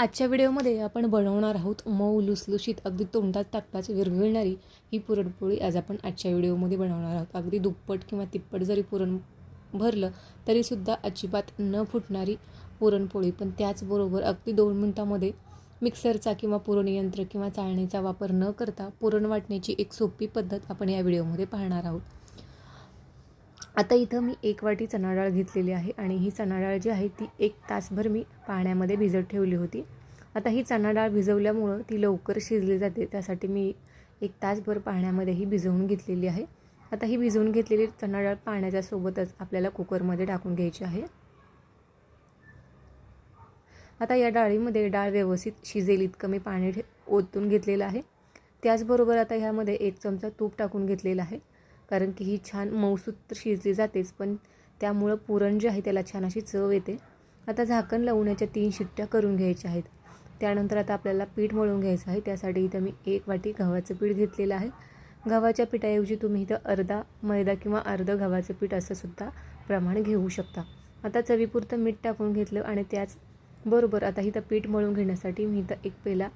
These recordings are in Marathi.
आजच्या व्हिडिओमध्ये आपण बनवणार आहोत मऊ लुसलुशीत अगदी तोंडात टाकताच विरघळणारी ही पुरणपोळी. आज आपण आजच्या व्हिडिओमध्ये बनवणार आहोत. अगदी दुप्पट किंवा तिप्पट जरी पुरण भरलं तरीसुद्धा अजिबात न फुटणारी पुरणपोळी. पण त्याचबरोबर अगदी दोन मिनटामध्ये मिक्सरचा किंवा पुरणयंत्र किंवा चाळणीचा वापर न करता पुरण वाटण्याची एक सोपी पद्धत आपण या व्हिडिओमध्ये पाहणार आहोत. आता इथं मी एक वाटी चणा डाळ घेतलेली आहे आणि ही चणा डाळ जी आहे ती एक तासभर मी पाण्यामध्ये भिजत ठेवली होती. आता ही चणा डाळ भिजवल्यामुळं ती लवकर शिजली जाते त्यासाठी मी एक तासभर पाण्यामध्ये ही भिजवून घेतलेली आहे. आता ही भिजवून घेतलेली चणा डाळ पाण्याच्या सोबतच आपल्याला कुकरमध्ये टाकून घ्यायची आहे. आता या डाळीमध्ये डाळ व्यवस्थित शिजेल इतकं मी पाणी ठे ओतून घेतलेलं आहे. त्याचबरोबर आता ह्यामध्ये एक चमचा तूप टाकून घेतलेला आहे. कारण की ही छान मऊसूत तर शिजली जातेच पण त्यामुळं पुरण जे आहे त्याला छान अशी चव येते. आता झाकण लावण्याच्या तीन शिट्ट्या करून घ्यायच्या आहेत. त्यानंतर आता आपल्याला पीठ मळून घ्यायचं आहे. त्यासाठी इथं मी एक वाटी गव्हाचं पीठ घेतलेलं आहे. गव्हाच्या पिठाऐवजी तुम्ही इथं अर्धा मैदा किंवा अर्धं गव्हाचं पीठ असं सुद्धा प्रमाण घेऊ शकता. आता चवीपुरतं मीठ टाकून घेतलं आणि त्याच बरोबर आता इथं पीठ मळून घेण्यासाठी मी इथं एक पेला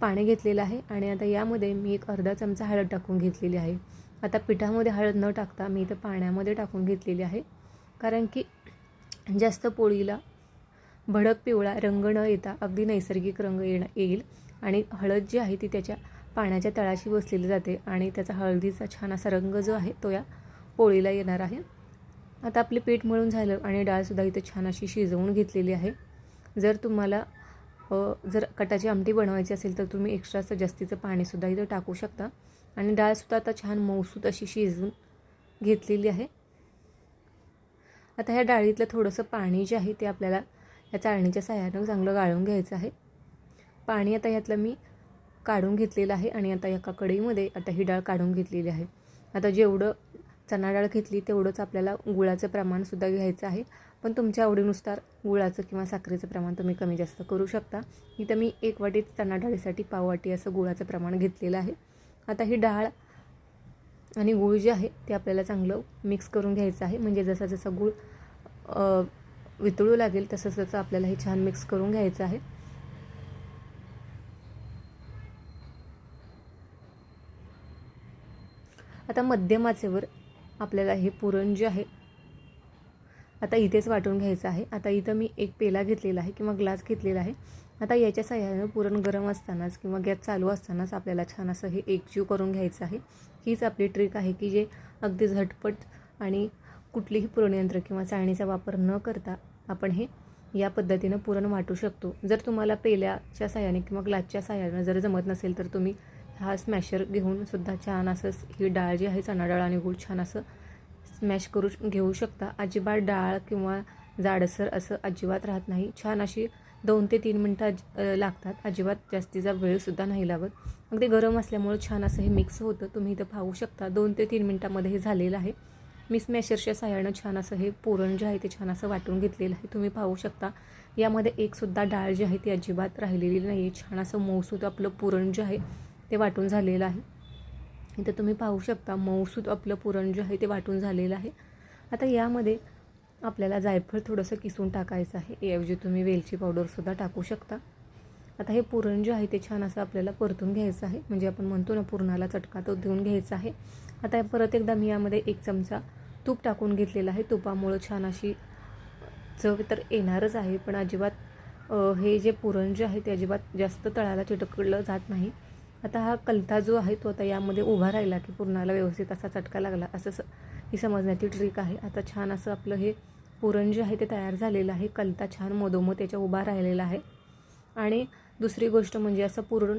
पाणी घेतलेलं आहे. आणि आता यामध्ये मी एक अर्धा चमचा हळद टाकून घेतलेली आहे. आता पिठामध्ये हळद न टाकता मी इथं पाण्यामध्ये टाकून घेतलेली आहे. कारण की जास्त पोळीला भडक पिवळा रंग न येता अगदी नैसर्गिक रंग येणं येईल आणि हळद जी आहे ती त्याच्या पाण्याच्या तळाशी बसलेली जाते आणि त्याचा हळदीचा छान असा रंग जो आहे तो या पोळीला येणार आहे. आता आपले पीठ मळून झालं आणि डाळसुद्धा इथं छान अशी शिजवून घेतलेली आहे. जर तुम्हाला जर कटाची आमटी बनवायची असेल तर तुम्ही एक्स्ट्राचं जास्तीचं पाणीसुद्धा इथं टाकू शकता. आणि डाळसुद्धा आता छान मऊसूत अशी शिजवून घेतलेली आहे. आता ह्या डाळीतलं थोडंसं पाणी जे आहे ते आपल्याला या चाळणीच्या साह्यानं चांगलं गाळून घ्यायचं आहे. पाणी आता ह्यातलं मी काढून घेतलेलं आहे आणि आता एका कढईमध्ये आता ही डाळ काढून घेतलेली आहे. आता जेवढं चणा डाळ घेतली तेवढंच आपल्याला गुळाचं प्रमाणसुद्धा घ्यायचं आहे. पण तुमच्या आवडीनुसार गुळाचं किंवा साखरेचं प्रमाण तुम्ही कमी जास्त करू शकता. इथं मी एक वाटी चणा डाळीसाठी पाव वाटी असं गुळाचं प्रमाण घेतलेलं आहे. आता ही डाळ आणि गूळ जे आहे ते आपल्याला चांगलं मिक्स करून घ्यायचं आहे. म्हणजे जसा जसा गूळ वितळू लागेल तसं तसं आपल्याला हे छान मिक्स करून घ्यायचं आहे. आता मध्यम आचेवर आपल्याला हे पुरण जे आहे आता इथेच वाटून घ्यायचं आहे. आता इथं मी एक पेला घेतलेला आहे किंवा ग्लास घेतलेला आहे. आता याच्या सहाय्यानं पुरण गरम असतानाच किंवा गॅस चालू असतानाच आपल्याला छान असं हे एकजीव करून घ्यायचं आहे. हीच आपली ट्रिक आहे की जे अगदी झटपट आणि कुठलीही पुरणयंत्र किंवा चाळणीचा वापर न करता आपण हे या पद्धतीनं पुरण वाटू शकतो. जर तुम्हाला पेल्याच्या साह्याने किंवा ग्लासच्या साह्यानं जर जमत नसेल तर तुम्ही हा स्मॅशर घेऊन सुद्धा छान असं ही डाळ जी आहे चणा डाळ आणि गूळ छान असं स्मॅश करू घेऊ शकता. अजिबात डाळ किंवा जाडसर असं अजिबात राहत नाही. छान अशी दोन ते तीन मिनटं लागतात. अजिबात जास्तीचा वेळसुद्धा नाही लागत अगदी गरम असल्यामुळं छान असं हे मिक्स होतं. तुम्ही इथं पाहू शकता. दोन ते तीन मिनटामध्ये हे झालेलं आहे. मी स्मॅशरच्या सहाय्यानं छान असं हे पुरण जे आहे ते छान असं वाटून घेतलेलं आहे. तुम्ही पाहू शकता. यामध्ये एकसुद्धा डाळ जी आहे ती अजिबात राहिलेली नाही. आहे छान असं मऊसूत आपलं पुरण जे आहे ते वाटून झालेलं आहे. इथं तुम्ही पाहू शकता मऊसूद आपलं पुरण जे आहे ते वाटून झालेलं आहे. आता यामध्ये आपल्याला जायफळ थोडंसं किसून टाकायचं आहे. याऐवजी तुम्ही वेलची पावडरसुद्धा टाकू शकता. आता हे पुरण जे आहे ते छान असं आपल्याला परतून घ्यायचं आहे. म्हणजे आपण म्हणतो ना पुरणाला चटका तो देऊन घ्यायचा आहे. आता परत एकदा मी यामध्ये एक चमचा तूप टाकून घेतलेला आहे. तुपामुळं छान अशी चव तर येणारच आहे पण अजिबात हे जे पुरण जे आहे ते अजिबात जास्त तळाला चिटकलं जात नाही. आता हा कलता जो आहे तो आता यामध्ये उभा राहिला की पुरणाला व्यवस्थित असा चटका लागला. असं स ही समजण्याची ट्रिक आहे. आता छान असं आपलं हे पुरण जे आहे ते तयार झालेलं आहे. कलता छान मधोमध त्याच्या उभा राहिलेला आहे. आणि दुसरी गोष्ट म्हणजे असं पुरण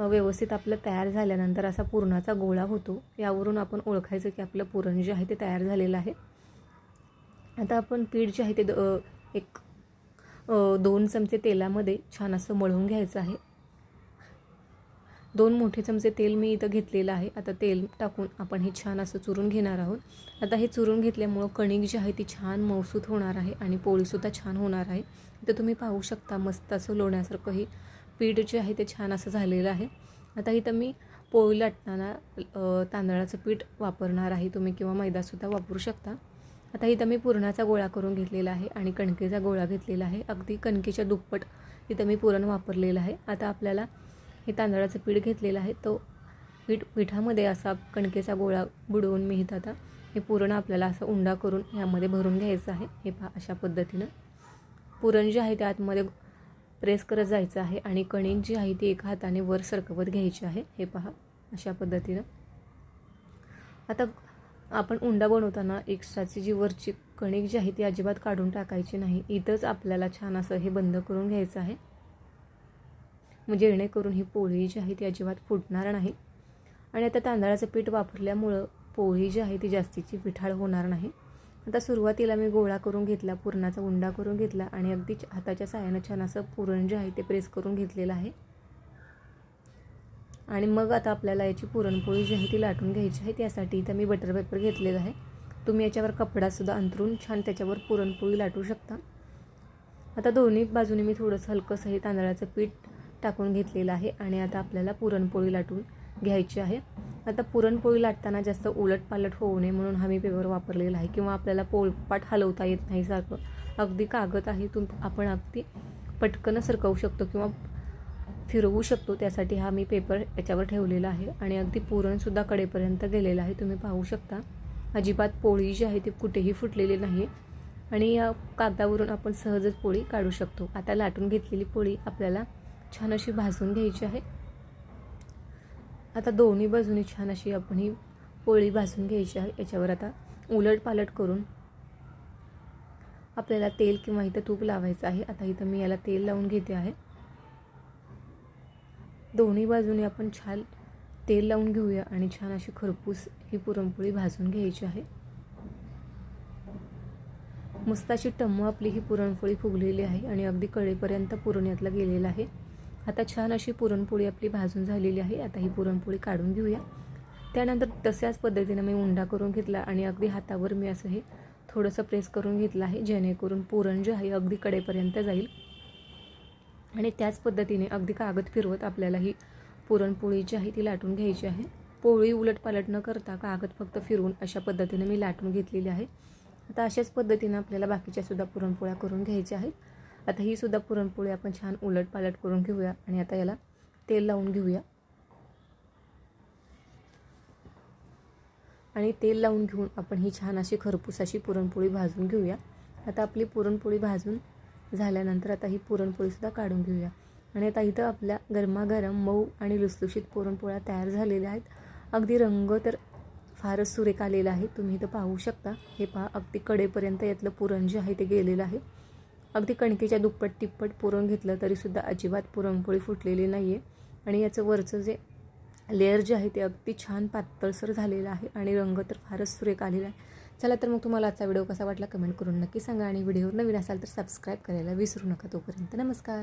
व्यवस्थित आपलं तयार झाल्यानंतर असा पुरणाचा गोळा होतो. यावरून आपण ओळखायचं की आपलं पुरण जे आहे ते तयार झालेलं आहे. आता आपण पीठ जे आहे ते एक दोन चमचे तेलामध्ये छान असं मळून घ्यायचं आहे. दोन मोठे चमचे तेल मी इथं घेतलेलं आहे. आता तेल टाकून आपण हे छान असं चुरून घेणार आहोत. आता हे चुरून घेतल्यामुळं कणिक जी आहे ती छान मौसूत होणार आहे आणि पोळीसुद्धा छान होणार आहे. तर तुम्ही पाहू शकता मस्त असं लोण्यासारखं हे पीठ जे आहे ते छान असं झालेलं आहे. आता इथं मी पोळी लाटताना तांदळाचं पीठ वापरणार आहे तुम्ही किंवा मैदासुद्धा वापरू शकता. आता इथं मी पुरणाचा गोळा करून घेतलेला आहे आणि कणकेचा गोळा घेतलेला आहे. अगदी कणकेच्या दुप्पट इथं मी पुरण वापरलेलं आहे. आता आपल्याला हे तांदळाचं पीठ घेतलेलं आहे. तो पीठ पिठामध्ये असा कणकेचा गोळा बुडवून मी इथं आता हे पुरण आपल्याला असं उंडा करून ह्यामध्ये भरून घ्यायचं आहे. हे पहा अशा पद्धतीनं. पुरण जे आहे ते आतमध्ये प्रेस करत जायचं आहे आणि कणिक जी आहे ती एका हाताने वर सरकवत घ्यायची आहे. हे पहा अशा पद्धतीनं. आता आपण उंडा बनवताना एक्स्ट्राची जी वरची कणिक जी आहे ती अजिबात काढून टाकायची नाही. इथंच आपल्याला छान असं हे बंद करून घ्यायचं आहे. म्हणजे जेणेकरून ही पोळी जी आहे ती अजिबात फुटणार नाही. आणि आता तांदळाचं पीठ वापरल्यामुळं पोळी जी आहे ती जास्तीची विठाळ होणार नाही. आता सुरुवातीला मी गोळा करून घेतला पुरणाचा उंडा करून घेतला आणि अगदी हाताच्या साह्यानं छान असं पुरण जे आहे ते प्रेस करून घेतलेलं आहे. आणि मग आता आपल्याला याची पुरणपोळी जी आहे ती लाटून घ्यायची आहे त्यासाठी इथं मी बटर पेपर घेतलेला आहे. तुम्ही याच्यावर कपडासुद्धा अंतरून छान त्याच्यावर पुरणपोळी लाटू शकता. आता दोन्ही बाजूने मी थोडंसं हलकंसं हे तांदळाचं पीठ टाकून घेतलेलं आहे आणि आता आपल्याला पुरणपोळी लाटून घ्यायची आहे. आता पुरणपोळी लाटताना जास्त उलटपालट होऊ नये म्हणून हा मी पेपर वापरलेला आहे. किंवा आपल्याला पोळपाट हलवता येत नाही सारखं. अगदी कागद आहे तुम आपण अगदी पटकन सरकवू शकतो किंवा फिरवू शकतो. त्यासाठी हा मी पेपर याच्यावर ठेवलेला आहे. आणि अगदी पुरणसुद्धा कडेपर्यंत गेलेला आहे. तुम्ही पाहू शकता. अजिबात पोळी जी आहे ती कुठेही फुटलेली नाही. आणि या कागदावरून आपण सहजच पोळी काढू शकतो. आता लाटून घेतलेली पोळी आपल्याला छान अशी भाजून घ्यायची आहे. आता दोन्ही बाजूनी छान अशी आपण ही पोळी भाजून घ्यायची आहे. याच्यावर आता उलट पालट करून आपल्याला तेल किंवा इथं तूप लावायचं आहे. आता इथं मी याला तेल लावून घेते आहे. दोन्ही बाजूने आपण छान तेल लावून घेऊया आणि छान अशी खरपूस ही पुरणपोळी भाजून घ्यायची आहे. मस्त अशी टम्म आपली ही पुरणपोळी फुगलेली आहे आणि अगदी कडेपर्यंत पुरण गेलेला आहे. आता छान अशी पुरणपोळी आपली भाजून झालेली आहे. आता ही पुरणपोळी काढून घेऊया. त्यानंतर तशाच पद्धतीनं मी उंडा करून घेतला आणि अगदी हातावर मी असं हे थोडंसं प्रेस करून घेतलं आहे जेणेकरून पुरण जे आहे अगदी कडेपर्यंत जाईल. आणि त्याच पद्धतीने अगदी कागद फिरवत आपल्याला ही पुरणपोळी जी आहे ती लाटून घ्यायची आहे. पोळी उलटपालट न करता कागद फक्त फिरवून अशा पद्धतीने मी लाटून घेतलेली आहे. आता अशाच पद्धतीनं आपल्याला बाकीच्या सुद्धा पुरणपोळ्या करून घ्यायच्या आहेत. आता ही सुद्धा पुरणपोळी आपण छान उलटपालट करून घेऊया आणि आता याला तेल लावून घेऊया. आणि तेल लावून घेऊन आपण ही छान अशी खरपूस अशी पुरणपोळी भाजून घेऊया. आता आपली पुरणपोळी भाजून झाल्यानंतर आता ही पुरणपोळीसुद्धा काढून घेऊया. आणि आता इथं आपल्या गरमागरम मऊ आणि लुसलुशीत पुरणपोळ्या तयार झालेल्या आहेत. अगदी रंग तर फारच सुरेख आलेला आहे. तुम्ही इथं पाहू शकता. हे पहा अगदी कडेपर्यंत यातलं पुरण जे आहे ते गेलेलं आहे. अगदी कणकेच्या दुप्पट तिप्पट पुरण घेतलं तरीसुद्धा अजिबात पुरणपोळी फुटलेली नाही आहे आणि याचं वरचं जे लेअर जे आहे ते अगदी छान पातळसर झालेलं आहे आणि रंग तर फारच सुरेख आलेला आहे. चला तर मग तुम्हाला आजचा व्हिडिओ कसा वाटला कमेंट करून नक्की सांगा आणि व्हिडिओ नवीन असाल तर सबस्क्राईब करायला विसरू नका तोपर्यंत. नमस्कार.